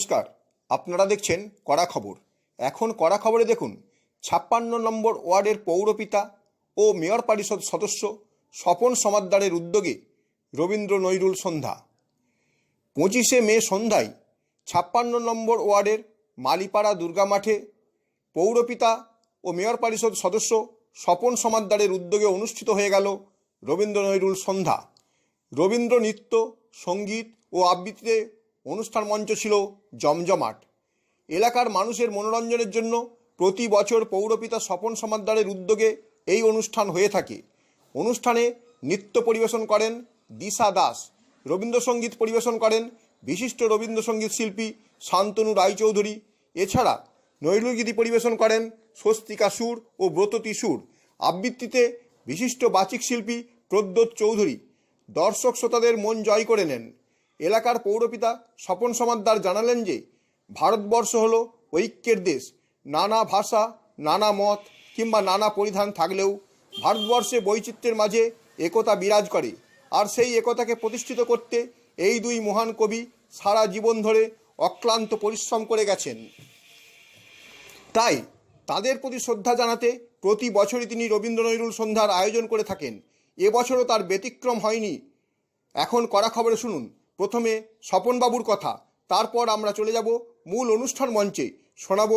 নমস্কার, আপনারা দেখছেন কড়া খবর। এখন কড়া খবরে দেখুন, ছাপ্পান্ন নম্বর ওয়ার্ডের পৌরপিতা ও মেয়র পরিষদ সদস্য স্বপন সমাদ্দারের উদ্যোগে রবীন্দ্র নৈরুল সন্ধ্যা। পঁচিশে মে সন্ধ্যায় ছাপ্পান্ন নম্বর ওয়ার্ডের মালিপাড়া দুর্গা মাঠে পৌরপিতা ও মেয়র পরিষদ সদস্য স্বপন সমাদ্দারের উদ্যোগে অনুষ্ঠিত হয়ে গেল রবীন্দ্র নৈরুল সন্ধ্যা। রবীন্দ্র নৃত্য, সংগীত ও আবৃত্তিতে অনুষ্ঠান মঞ্চ ছিল জমজমাট। এলাকার মানুষের মনোরঞ্জনের জন্য প্রতি বছর পৌরপিতা স্বপন সমাদ্দারের উদ্যোগে এই অনুষ্ঠান হয়ে থাকে। অনুষ্ঠানে নৃত্য পরিবেশন করেন দিশা দাস, রবীন্দ্রসঙ্গীত পরিবেশন করেন বিশিষ্ট রবীন্দ্রসঙ্গীত শিল্পী শান্তনু রায়চৌধুরী। এছাড়া নৈরুগীতি পরিবেশন করেন স্বস্তিকা সুর ও ব্রততী সুর। আবৃত্তিতে বিশিষ্ট বাচিক শিল্পী প্রদ্যোৎ চৌধুরী। দর্শক শ্রোতাদের মন জয় করে নেন। এলাকার পৌরপিতা স্বপন সমাদ্দার জানালেন যে, ভারতবর্ষ হল ঐক্যের দেশ। নানা ভাষা, নানা মত কিংবা নানা পরিধান থাকলেও ভারতবর্ষে বৈচিত্র্যের মাঝে একতা বিরাজ করে। আর সেই একতাকে প্রতিষ্ঠিত করতে এই দুই মহান কবি সারা জীবন ধরে অক্লান্ত পরিশ্রম করে গেছেন। তাই তাদের প্রতি শ্রদ্ধা জানাতে প্রতি বছরই তিনি রবীন্দ্র নৈরুল সন্ধ্যার আয়োজন করে থাকেন। এবছরও তার ব্যতিক্রম হয়নি। এখন কড়া খবরে শুনুন। প্রথমে স্বপনবাবুর কথা, তারপর আমরা চলে যাব মূল অনুষ্ঠান মঞ্চে। শোনাব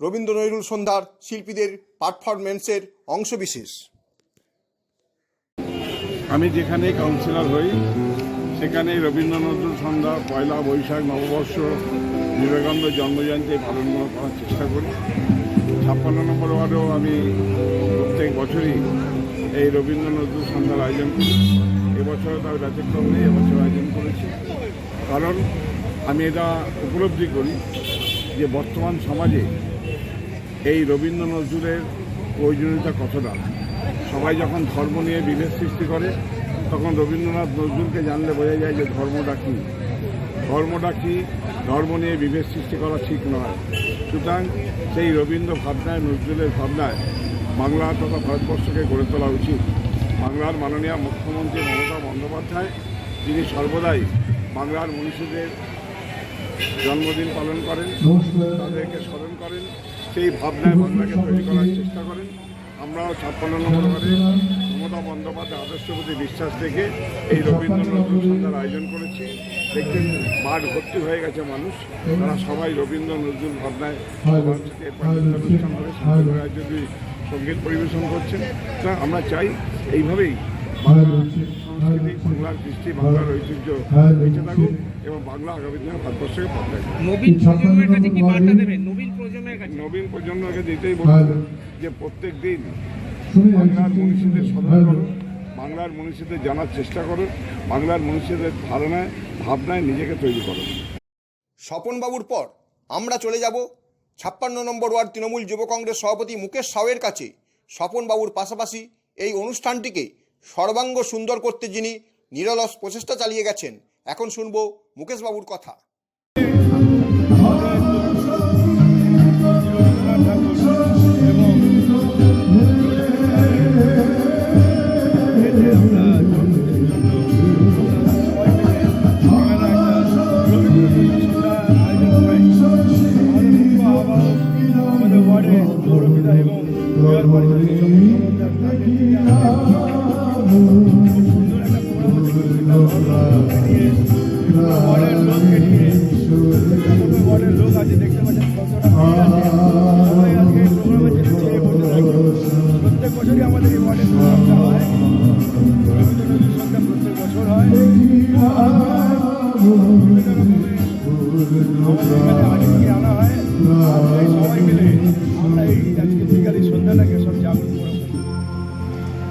রবীন্দ্র নৈরুল সন্ধ্যার শিল্পীদের পারফরমেন্সের অংশবিশেষ। আমি যেখানে কাউন্সিলর হই সেখানে রবীন্দ্র নজরুল সন্ধ্যা, পয়লা বৈশাখ, নববর্ষ, বিবেকানন্দ জন্মজয়ন্তী পালন করার চেষ্টা করি। ছাপ্পান্ন নম্বর ওয়ার্ডেও আমি প্রত্যেক বছরই এই রবীন্দ্র নজরুল সন্ধ্যার আয়োজন করি। এবছরও তার ব্যতিক্রম নেই, এবছর আয়োজন করেছি। কারণ আমি এটা উপলব্ধি করি যে বর্তমান সমাজে এই রবীন্দ্র নজরুলের প্রয়োজনীয়তা কতটা? সবাই যখন ধর্ম নিয়ে বিভেদ সৃষ্টি করে, তখন রবীন্দ্রনাথ নজরুলকে জানলে বোঝা যায় যে ধর্মটা কী। ধর্মটা কী? ধর্ম নিয়ে বিভেদ সৃষ্টি করা ঠিক নয়। সুতরাং সেই রবীন্দ্র ভাবনায়, নজরুলের ভাবনায় বাংলা তথা ভারতবর্ষকে গড়ে তোলা উচিত। বাংলার মাননীয় মুখ্যমন্ত্রী মমতা বন্দ্যোপাধ্যায় তিনি সর্বদাই বাংলার মনীষীদের জন্মদিন পালন করেন তাদেরকে স্মরণ করেন সেই ভাবনায় বাংলাকে তৈরি করার চেষ্টা করেন। আমরাও ছাপ্পান্ন নম্বর ওয়ার্ডে মমতা বন্দ্যোপাধ্যায় আদর্শের প্রতি বিশ্বাস রেখে এই রবীন্দ্র নজরুল সন্ধ্যার আয়োজন করেছি। দেখছেন মাঠ ভর্তি হয়ে গেছে মানুষ। তারা সবাই রবীন্দ্র নজরুল ভাবনায় যদি সংগীত পরিবেশন করছেন। তা আমরা চাই এইভাবেই বাংলার সংস্কৃতি বাংলার কৃষ্টি বাংলার ঐতিহ্য বেঁচে থাকুক এবং বাংলা আগামী দিনে ভারতবর্ষকে পথ নবীন প্রজন্মের কাছে কি বার্তা দেবেন? নবীন প্রজন্মের কাছে। নবীন প্রজন্মকে দিতেই বলব যে প্রত্যেক দিন বাংলার মনীষীদের বাংলার মনীষীদের জানার চেষ্টা করুন বাংলার মনীষীদের ধারণায় ভাবনায় নিজেকে তৈরি করুন। স্বপনবাবুর পর আমরা চলে যাব ছাপ্পান্ন নম্বর ওয়ার্ড তৃণমূল যুব কংগ্রেস সভাপতি মুকেশ সাউয়ের কাছে স্বপনবাবুর পাশাপাশি এই অনুষ্ঠানটিকে সর্বাঙ্গ সুন্দর করতে যিনি নিরলস প্রচেষ্টা চালিয়ে গেছেন। এখন শুনব মুকেশবাবুর কথা। সবাই মিলে আমরা এই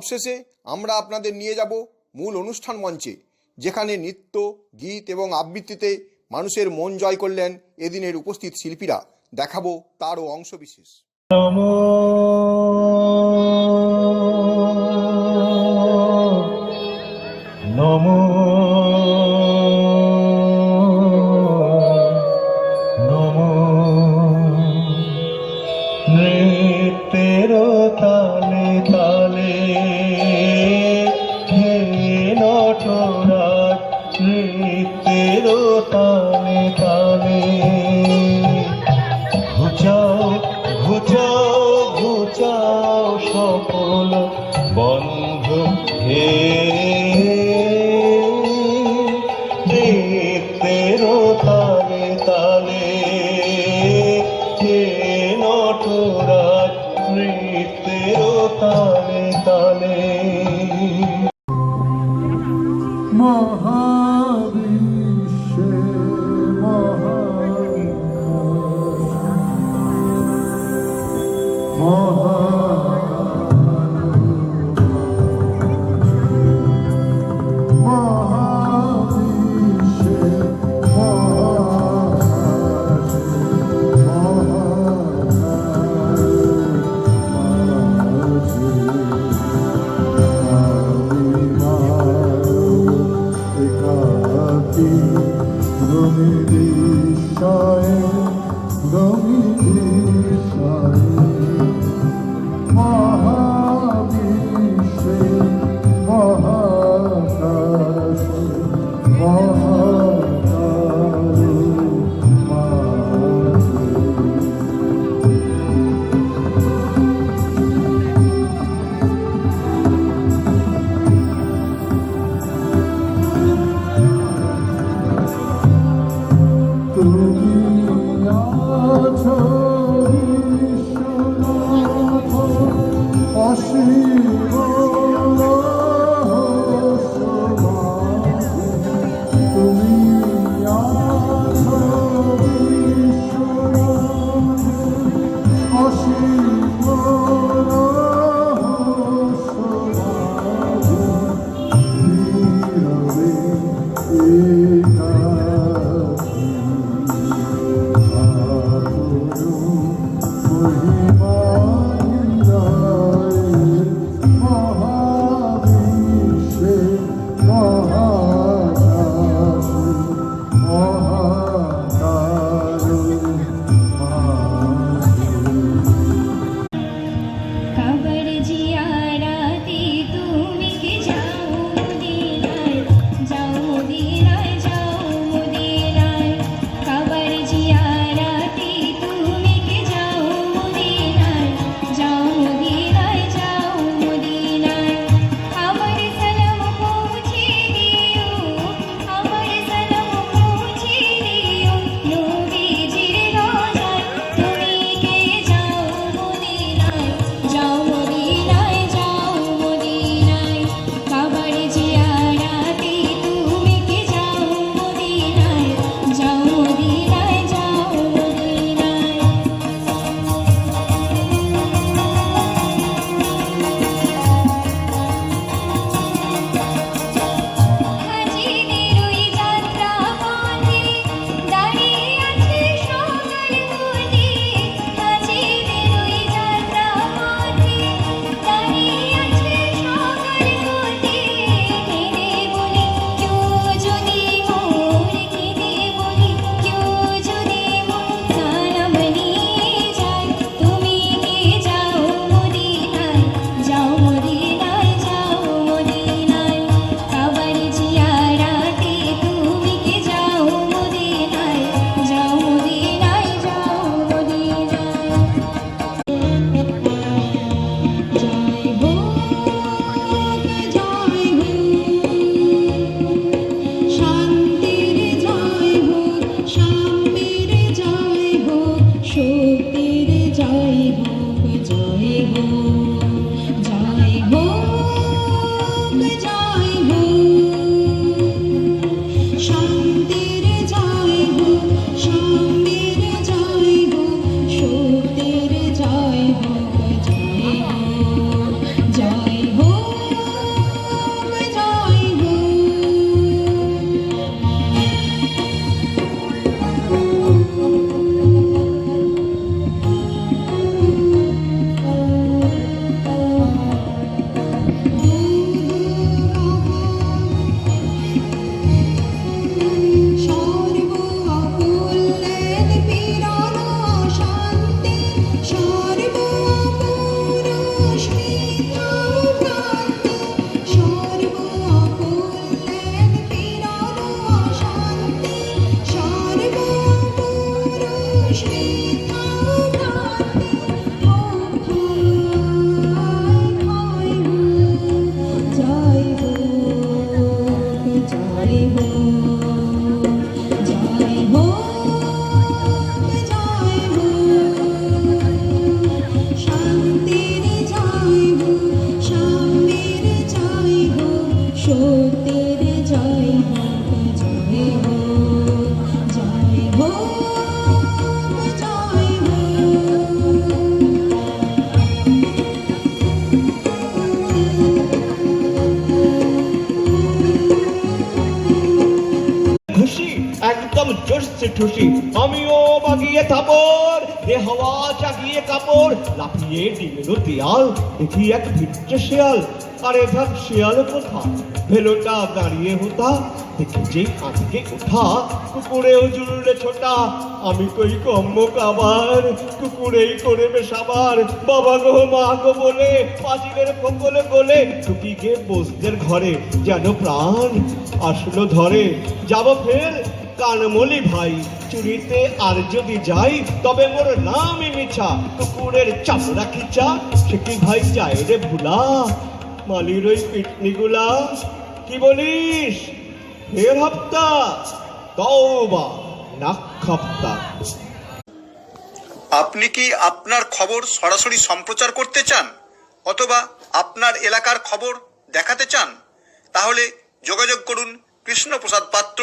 সবশেষে আমরা আপনাদের নিয়ে যাব মূল অনুষ্ঠান মঞ্চে, যেখানে নৃত্য, গীত এবং আবৃত্তিতে মানুষের মন জয় করলেন এদিনের উপস্থিত শিল্পীরা। দেখাবো তারও অংশবিশেষ। নমো। তেরো তালে তালে 已 জোরসে ঠুসি। আমিও বাগিয়ে থাপড় রে হাওয়া জাগিয়ে কাপড়, লাফিয়ে ডিমেলো দেয়াল, দেখি এক ভিট্টে শিয়াল। আরে ধাপ শিয়াল কোথা? ভেলোটা দাঁড়িয়ে হতা, দেখি যে আজকে ওঠা ছোটা। আমি কই কম্ম কাবার, কুকুরেই করে বেসাবার বাবা গো, মা গো বলে পাঁচিলের ফকলে বলে টুকি গে বসদের ঘরে যেন প্রাণ আসলো ধরে। যাব ফের কানমলি ভাই, চুরিতে আর যদি যাই, তবে মোর নামই মিছা, কুকুরের চাপড়া খিচা, সে ভাই চাই রে ভুলা? মালির ওই পিটনিগুলা, কি বলিস? ফের হপ্তা তওবা, নাক খাপ্তা। আপনি কি আপনার খবর সরাসরি সম্প্রচার করতে চান, অথবা আপনার এলাকার খবর দেখাতে চান? তাহলে যোগাযোগ করুন Krishnaprasad Patra